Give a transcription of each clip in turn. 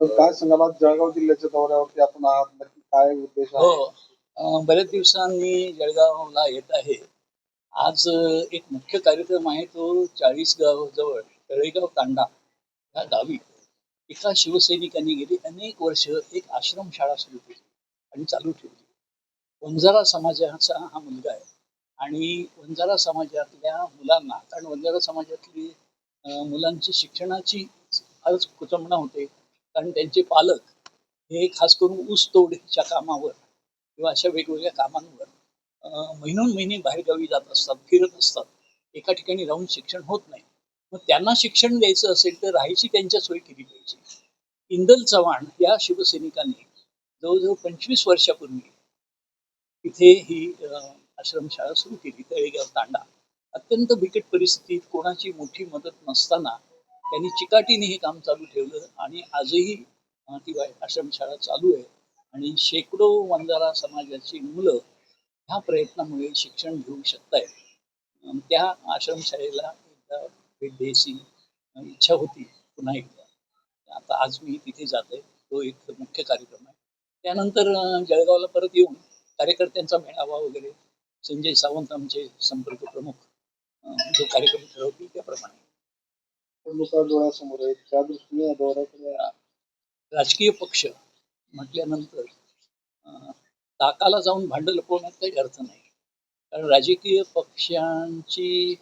काय सांगाल जळगाव जिल्ह्याच्या दौऱ्यावरती आपण आहात नक्की काय उद्देश हो आहे बऱ्याच दिवसांनी जळगावला येत आहे. आज एक मुख्य कार्यक्रम आहे तो चाळीस गाव जवळ तळेगाव तांडा या गावी. एका शिवसैनिकांनी गेली अनेक वर्ष एक आश्रमशाळा सुरू केली आणि चालू ठेवली. वंजारा समाजाचा हा मुलगा आहे आणि वंजारा समाजातल्या मुलांना कारण वंजारा समाजातली मुलांची शिक्षणाची फारच कुचंबणा होते. कारण त्यांचे पालक हे खास करून ऊस तोडीच्या कामावर किंवा अशा वेगवेगळ्या कामांवर महिनून महिनोन महिने बाहेरगावी जात असतात फिरत असतात. एका ठिकाणी राहून शिक्षण होत नाही. मग त्यांना शिक्षण द्यायचं असेल तर राहायची त्यांच्या सोय केली पाहिजे. इंदल चव्हाण या शिवसैनिकांनी जवळजवळ पंचवीस वर्षापूर्वी इथे ही अं, आश्रमशाळा सुरू केली तळेगाव तांडा. अत्यंत बिकट परिस्थितीत कोणाची मोठी मदत नसताना त्यांनी चिकाटीने हे काम चालू ठेवलं आणि आजही अं, ती आश्रमशाळा चालू आहे. आणि शेकडो वंजारा समाजाची मुलं ह्या प्रयत्नामुळे शिक्षण घेऊ शकत त्या आश्रमशाळेला एकदा भेट द्यायची इच्छा होती पुन्हा एकदा. आता आज मी तिथे जात आहे तो एक मुख्य कार्यक्रम आहे. त्यानंतर जळगावला परत येऊन कार्यकर्त्यांचा मेळावा वगैरे संजय सावंत आमचे संपर्क प्रमुख जो कार्यक्रम ठरवतील त्याप्रमाणे. निवडणुका डोळ्यासमोर आहेत. त्या दृष्टीने डोळ्याकडे राजकीय पक्ष म्हटल्यानंतर ताकाला जाऊन भांडं लपवण्यात काही अर्थ नाही. कारण राजकीय पक्षांची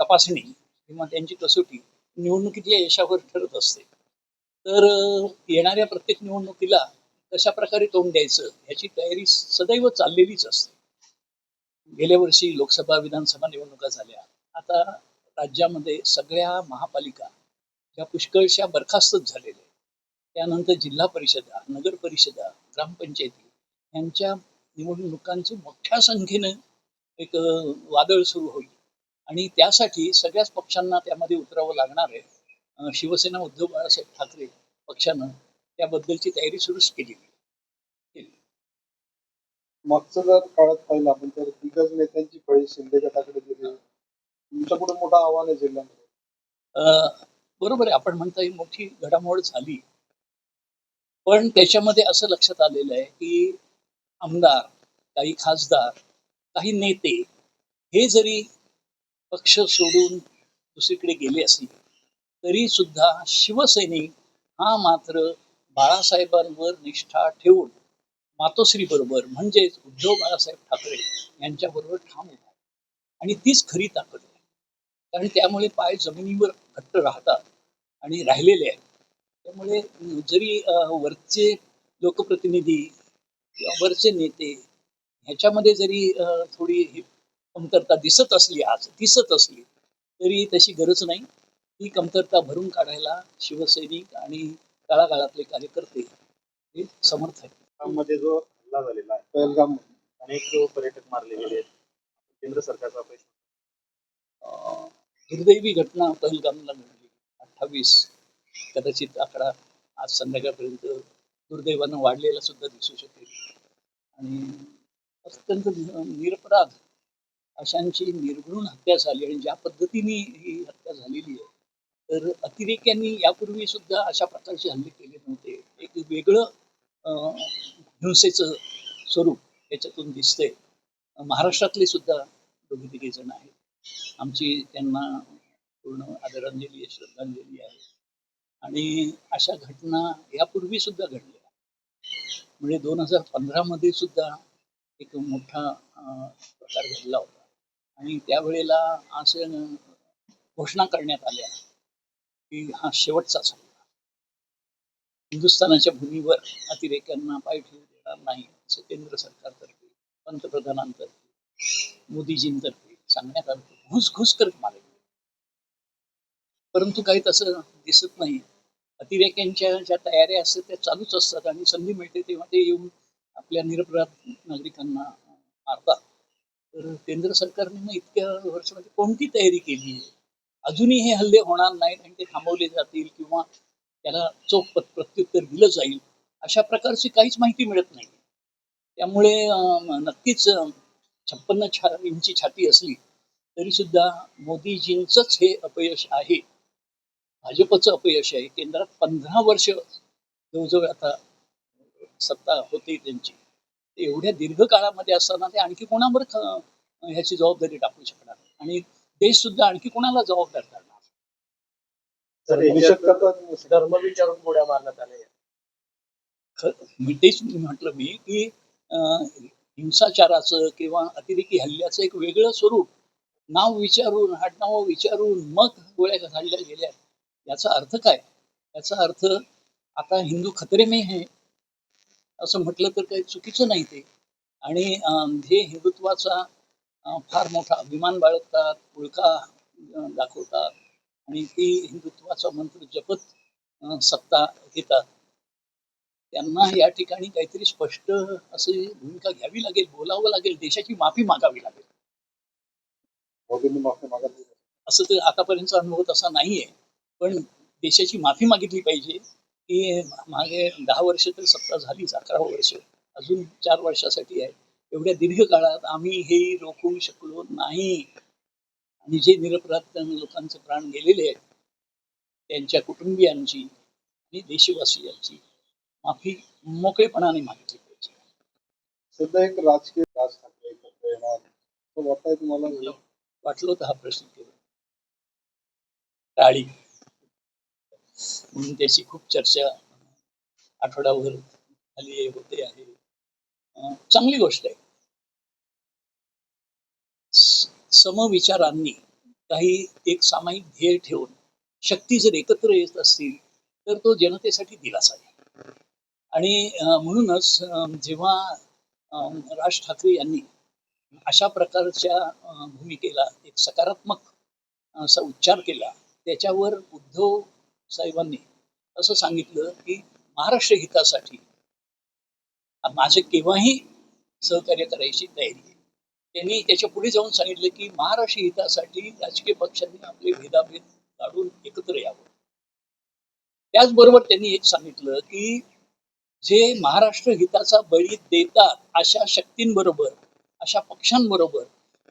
तपासणी किंवा त्यांची कसोटी निवडणुकीतल्या यशावर ठरत असते. तर येणाऱ्या प्रत्येक निवडणुकीला कशा प्रकारे तोंड द्यायचं ह्याची तयारी सदैव चाललेलीच असते. गेल्या वर्षी लोकसभा विधानसभा निवडणुका झाल्या. आता राज्यामध्ये सगळ्या महापालिका या पुष्कळशा बरखास्तच झालेल्या आहेत. त्यानंतर जिल्हा परिषदा नगर परिषदा ग्रामपंचायती यांच्या निवडणुकांचं मोठ्या संख्येनं एक वादळ सुरू होईल आणि त्यासाठी सगळ्याच पक्षांना त्यामध्ये उतरावं लागणार आहे शिवसेना उद्धव बाळासाहेब ठाकरे पक्षानं त्याबद्दलची तयारी सुरूच केली केली. मागचं जर काळात पाहिलं आपण तर दिग्गज नेत्यांची फळी शिंदे गटाकडे गेली तुमच्या मोठं आव्हान आहे जिल्ह्यामध्ये. अं, बरोबर आहे. आपण म्हणता ही मोठी घडामोड झाली. पण त्याच्यामध्ये असं लक्षात आलेलं आहे की आमदार काही खासदार काही नेते हे जरी पक्ष सोडून दुसरीकडे गेले असले तरी सुद्धा शिवसैनिक हा मात्र बाळासाहेबांवर निष्ठा ठेवून मातोश्री बरोबर म्हणजेच उद्धव बाळासाहेब ठाकरे यांच्याबरोबर ठाम होता आणि तीच खरी ताकद आहे. कारण त्यामुळे पाय जमिनीवर घट्ट राहतात आणि राहिलेले आहेत. त्यामुळे जरी वरचे लोकप्रतिनिधी किंवा वरचे नेते ह्याच्यामध्ये जरी थोडी ही कमतरता दिसत असली आज दिसत असली तरी तशी गरज नाही. ही कमतरता भरून काढायला शिवसैनिक आणि तळागाळातले कार्यकर्ते हे समर्थ आहेत. मध्ये जो हल्ला झालेला आहे पहलगाम. अनेक जो पर्यटक मारले गेले आहेत. केंद्र सरकारचा पैसा अं, दुर्दैवी घटना पहलगामला घडली अठ्ठावीस कदाचित आकडा आज संध्याकाळपर्यंत दुर्दैवानं वाढलेला सुद्धा दिसू शकेल. आणि अत्यंत निरपराध अशांची निर्घृण हत्या झाली आणि ज्या पद्धतीने ही हत्या झालेली आहे तर अतिरेक्यांनी यापूर्वी सुद्धा अशा प्रकारचे हल्ले केले नव्हते. एक वेगळं अं, हिंसेचं स्वरूप याच्यातून दिसतंय. महाराष्ट्रातले सुद्धा दोघे तिघे जण आहेत. आमची त्यांना पूर्ण आदरांजली आहे श्रद्धांजली आहे. आणि अशा घटना यापूर्वी सुद्धा घडल्या. म्हणजे दोन हजार पंधरामध्ये सुद्धा एक मोठा प्रकार घडला होता. आणि त्यावेळेला असं घोषणा करण्यात आल्या की हा शेवटचा सल्ला हिंदुस्थानाच्या भूमीवर अतिरेक्यांना पाय ठेवू देणार नाही असं केंद्र सरकारतर्फे पंतप्रधानांतर्फे मोदीजींतर्फे सांगण्यात आलं घुस घुस करत मारे परंतु काही तसं दिसत नाही. अतिरेक्यांच्या ज्या तयाऱ्या असतात त्या चालूच असतात आणि संधी मिळते तेव्हा ते येऊन आपल्या निरपराध नागरिकांना मारतात. तर केंद्र सरकारने मग इतक्या वर्षामध्ये कोणती तयारी केली आहे? अजूनही हे हल्ले होणार नाहीत आणि ते थांबवले जातील किंवा त्याला चोख पत- प्रत्युत्तर दिलं जाईल. अशा प्रकारची काहीच माहिती मिळत नाही. त्यामुळे नक्कीच छप्पन्न छा इंची छाती असली तरी सुद्धा मोदीजींचंच हे अपयश आहे. भाजपचं अपयश आहे. केंद्रात पंधरा वर्ष जवळजवळ आता सत्ता होती त्यांची. एवढ्या दीर्घ काळामध्ये असताना ते आणखी कोणावर ह्याची जबाबदारी टाकू शकणार? आणि देश सुद्धा आणखी कोणाला जबाबदार मी तेच म्हटलं मी की हिंसाचाराचं किंवा अतिरेकी हल्ल्याचं एक वेगळं स्वरूप नाव विचारून आडनाव विचारून मग गोळ्या घालल्या गेल्या. याचा अर्थ काय? याचा अर्थ आता हिंदू खतरे में है असं म्हटलं तर काही चुकीचं नाही ते. आणि हे हिंदुत्वाचा फार मोठा अभिमान बाळगतात पुळका दाखवतात. आणि ती हिंदुत्वाचा मंत्र जपत सत्ता घेतात. त्यांना या ठिकाणी काहीतरी स्पष्ट अशी भूमिका घ्यावी लागेल बोलावं लागेल देशाची माफी मागावी लागेल. असं तर आतापर्यंतचा अनुभव तसा नाहीये पण देशाची माफी मागितली पाहिजे. की मागे दहा वर्ष तर सत्ता झालीच अकरा वर्ष अजून चार वर्षासाठी आहे. एवढ्या दीर्घ काळात आम्ही हे रोखू शकलो नाही. आणि जे निरपराध लोकांचे प्राण गेलेले आहेत त्यांच्या कुटुंबियांची आणि देशवासियांची माफी मोकळेपणाने मागितली पाहिजे. सध्या एक राजकीय राज ठाकरे एकत्र येणार वाटतंय तुम्हाला? वाटलं होतं हा प्रश्न केला. टाळी. म्हणून त्याची खूप चर्चा आठवड्याभर झाली होते आहे. चांगली गोष्ट आहे. समविचारांनी काही एक सामायिक ध्येय ठेवून शक्ती जर एकत्र येत असतील तर तो जनतेसाठी दिलासा आहे. आणि म्हणूनच जेव्हा राज ठाकरे यांनी अशा प्रकारच्या भूमिकेला एक सकारात्मक असा उच्चार केला त्याच्यावर उद्धव साहेबांनी असं सांगितलं की महाराष्ट्र हितासाठी माझे केव्हाही सहकार्य करायची तयारी आहे. त्यांनी त्याच्या पुढे जाऊन सांगितलं की महाराष्ट्र हितासाठी राजकीय पक्षांनी आपले भेदाभेद काढून एकत्र यावं. त्याचबरोबर त्यांनी एक सांगितलं की जे महाराष्ट्र हिताचा बळी देतात अशा शक्तींबरोबर अशा पक्षांबरोबर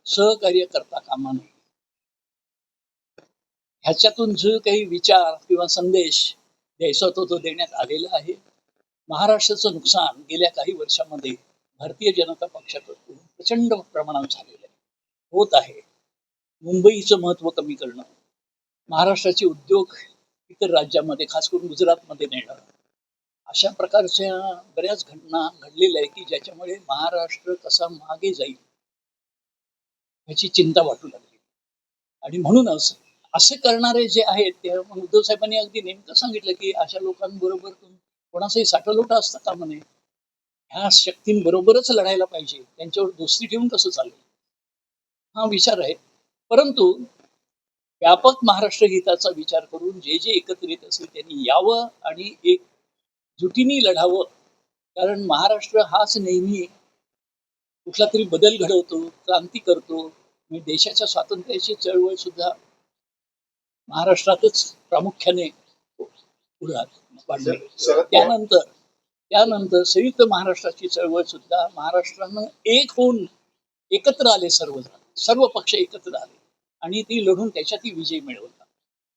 सहकार्य करता कामा नये. ह्याच्यातून जो काही विचार किंवा संदेश द्यायचा होतो तो देण्यात आलेला आहे. महाराष्ट्राचं नुकसान गेल्या काही वर्षामध्ये भारतीय जनता पक्षाकडून प्रचंड प्रमाणात झालेलं आहे. होत आहे. मुंबईचं महत्त्व कमी करणं महाराष्ट्राचे उद्योग इतर राज्यामध्ये खास करून गुजरातमध्ये नेणं अशा प्रकारच्या बऱ्याच घटना घडलेल्या आहेत की ज्याच्यामुळे महाराष्ट्र कसा मागे जाईल याची चिंता वाटू लागली. आणि म्हणूनच असे करणारे जे आहेत ते उद्धव साहेबांनी अगदी नेमकं सांगितलं की अशा लोकांबरोबर कोणाचाही साठलोटा असतं का म्हणे? ह्या शक्तींबरोबरच लढायला पाहिजे. त्यांच्यावर दोस्ती ठेवून कसं चालेल? हा विचार आहे. परंतु व्यापक महाराष्ट्र हिताचा विचार करून जे जे एकत्रित असेल त्यांनी यावं आणि एक जुटीने लढावं. कारण महाराष्ट्र हाच नेहमी कुठला तरी बदल घडवतो क्रांती करतो आणि देशाच्या स्वातंत्र्याची चळवळ सुद्धा महाराष्ट्रातच प्रामुख्याने त्यानंतर त्यानंतर संयुक्त महाराष्ट्राची चळवळ सुद्धा महाराष्ट्रानं एक होऊन एकत्र आले सर्व सर्व पक्ष एकत्र आले. आणि ती लढून त्याच्यातही विजय मिळवला.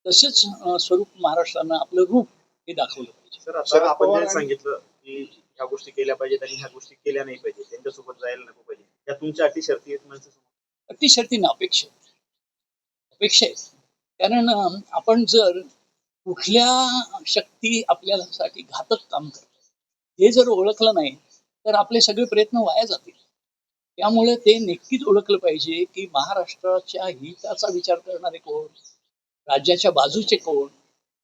तसेच स्वरूप महाराष्ट्रानं आपलं रूप हे दाखवलं. सर आता आपण जे सांगितलं की ह्या गोष्टी केल्या पाहिजेत आणि ह्या गोष्टी केल्या नाही पाहिजे त्यांच्यासोबत जायला नको पाहिजे. त्या तुमच्या अटी शर्ती आहेत माणसासमोर अति शर्तीनं अपेक्षा. अपेक्षा आहेत. कारण आपण जर कुठल्या शक्ती आपल्यासाठी घातक काम करतात हे जर ओळखलं नाही तर आपले सगळे प्रयत्न वाया जातील. त्यामुळे ते नक्कीच ओळखलं पाहिजे की महाराष्ट्राच्या हिताचा विचार करणारे कोण? राज्याच्या बाजूचे कोण?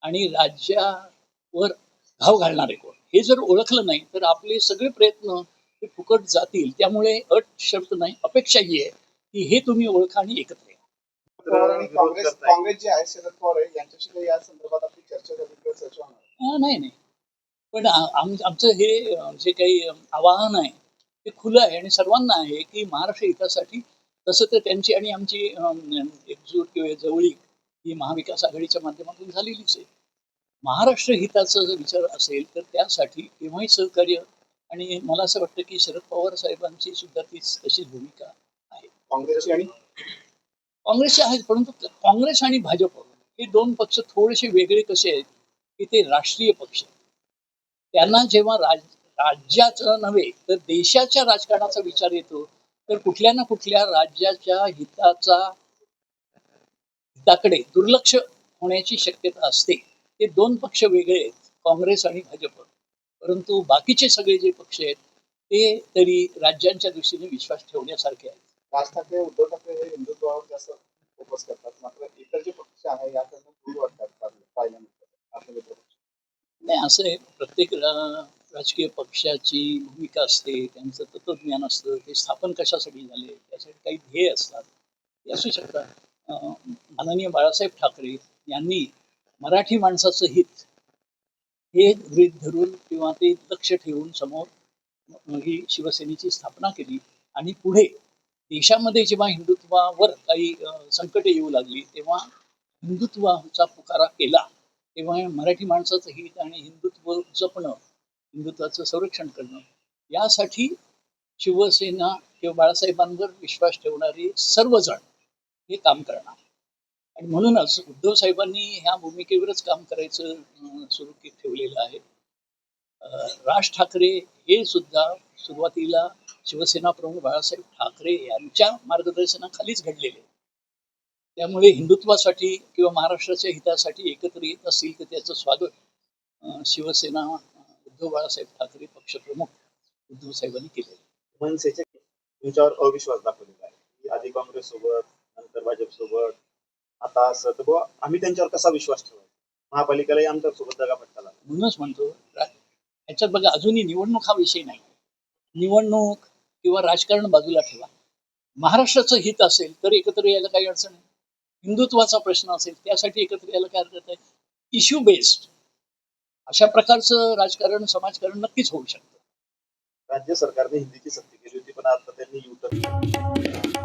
आणि राज्यावर घाव घालणारे कोण? हे जर ओळखलं नाही तर आपले सगळे प्रयत्न हे फुकट जातील. त्यामुळे अट शर्त नाही अपेक्षा ही आहे की हे तुम्ही ओळखा आणि एकत्र या. काँग्रेस. काँग्रेस जे आहे शरद पवार आहे यांच्याशी काही या संदर्भात आपली चर्चा झाली किंवा चर्चा होणार अं, नाही नाही. पण आमचं हे जे काही आवाहन आहे ते खुलं आहे आणि सर्वांना आहे की महाराष्ट्र हितासाठी तसं तर त्यांची आणि आमची एकजूट किंवा जवळी ही महाविकास आघाडीच्या माध्यमातून झालेलीच आहे. महाराष्ट्र हिताचा जर विचार असेल तर त्यासाठी केव्हाही सहकार्य आणि मला असं वाटतं की शरद पवार साहेबांची सुद्धा तीच तशीच भूमिका आहे. काँग्रेसची आणि? काँग्रेसचे आहेत परंतु काँग्रेस आणि भाजप हे दोन पक्ष थोडेसे वेगळे कसे आहेत की ते राष्ट्रीय पक्ष. त्यांना जेव्हा राज राज्याचं नव्हे तर देशाच्या राजकारणाचा विचार येतो तर कुठल्या ना कुठल्या राज्याच्या हिताचा हिताकडे दुर्लक्ष होण्याची शक्यता असते. ते दोन पक्ष वेगळे आहेत काँग्रेस आणि भाजप. परंतु बाकीचे सगळे जे पक्ष आहेत ते तरी राज्यांच्या दृष्टीने विश्वास ठेवण्यासारखे आहेत. राज ठाकरे उद्धव ठाकरे हे हिंदुत्वावर जास्त फोकस करतात. मात्र इतर जे पक्ष आहे याकडनं दूर वाटतात पाहिल्यानंतर. नाही असं आहे. प्रत्येक राजकीय पक्षाची भूमिका असते त्यांचं तत्वज्ञान असतं ते स्थापन कशासाठी झाले त्यासाठी काही ध्येय असतात. ते असू शकतात. माननीय बाळासाहेब ठाकरे यांनी मराठी माणसाचं हित हे गृहित धरून किंवा ते लक्ष ठेवून समोर ही शिवसेनेची स्थापना केली आणि पुढे देशामध्ये जेव्हा हिंदुत्वावर काही संकटे येऊ लागली तेव्हा हिंदुत्वाचा पुकारा केला तेव्हा मराठी माणसाचं हित आणि हिंदुत्व जपणं हिंदुत्वाचं संरक्षण करणं यासाठी शिवसेना किंवा बाळासाहेबांवर विश्वास ठेवणारे सर्वजण हे काम करणार. आणि म्हणूनच उद्धव साहेबांनी ह्या भूमिकेवरच काम करायचं सुरू ठेवलेलं आहे. राज ठाकरे हे सुद्धा सुरुवातीला शिवसेना प्रमुख बाळासाहेब ठाकरे यांच्या मार्गदर्शनाखालीच घडलेले. त्यामुळे हिंदुत्वासाठी किंवा महाराष्ट्राच्या हितासाठी एकत्र येत असतील तर त्याचं स्वागत शिवसेना उद्धव बाळासाहेब ठाकरे पक्षप्रमुख उद्धव साहेबांनी केले मनसेच्या तुमच्यावर अविश्वास दाखवलेला आहे. आधी काँग्रेस सोबत नंतर भाजप सोबत आता असं तर बुवा आम्ही त्यांच्यावर कसा विश्वास ठेवायचा? महापालिकेलाही आमच्यासोबत दगा फटका लागला. म्हणूनच म्हणतो रा- ह्याच्यात बघा अजूनही निवडणूक हा विषय नाही. निवडणूक किंवा राजकारण बाजूला ठेवा. महाराष्ट्राचं हित असेल तर एकत्र यायला काही अडचण नाही. हिंदुत्वाचा प्रश्न असेल त्यासाठी एकत्र यायला काय हरकत आहे? इश्यू बेस्ड अशा प्रकारचं राजकारण समाजकारण नक्कीच होऊ शकतं. राज्य सरकारने हिंदीची सक्ती केली होती पण आता त्यांनी युटर्न